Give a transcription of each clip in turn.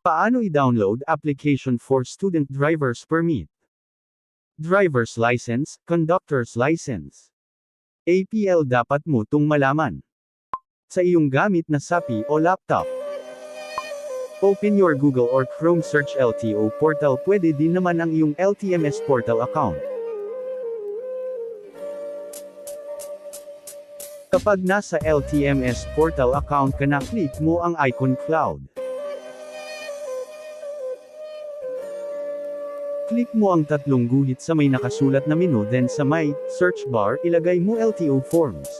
Paano i-download application for student driver's permit? Driver's license, conductor's license. APL dapat mo tung malaman. Sa iyong gamit na SAPI o laptop. Open your Google or Chrome search LTO portal pwede din naman ang iyong LTMS portal account. Kapag nasa LTMS portal account ka na click mo ang icon cloud. Click mo ang tatlong guhit sa may nakasulat na menu then sa may search bar ilagay mo LTO forms.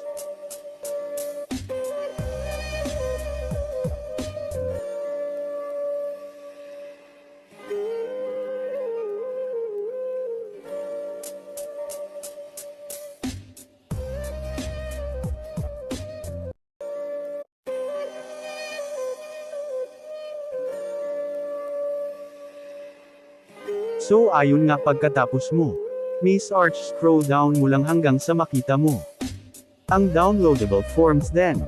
So ayon nga pagkatapos mo. Miss Arch scroll down mo lang hanggang sa makita mo. Ang downloadable forms then.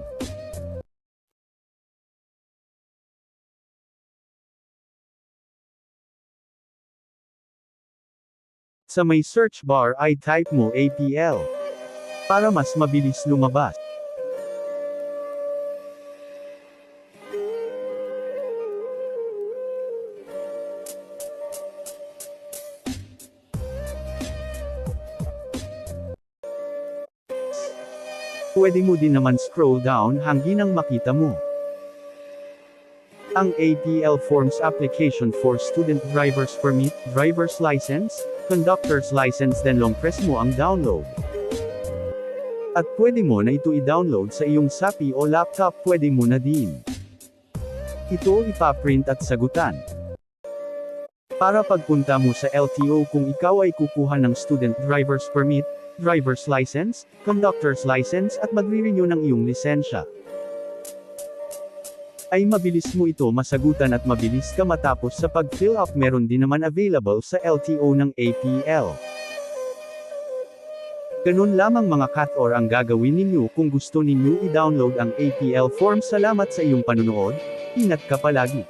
Sa may search bar ay type mo APL. Para mas mabilis lumabas. Pwede mo din naman scroll down hanggang makita mo. Ang APL Forms application for Student Driver's Permit, Driver's License, Conductor's License then long press mo ang download. At pwede mo na ito i-download sa iyong SAPI o laptop pwede mo na din. Ito ipaprint at sagutan. Para pagpunta mo sa LTO kung ikaw ay kukuha ng Student Driver's Permit, driver's license, conductor's license at magre-renew ng iyong lisensya. Ay mabilis mo ito masagutan at mabilis ka matapos sa pag-fill up meron din naman available sa LTO ng APL. Ganun lamang mga kat-or ang gagawin ninyo kung gusto ninyo i-download ang APL form. Salamat sa iyong panunood, ingat ka palagi.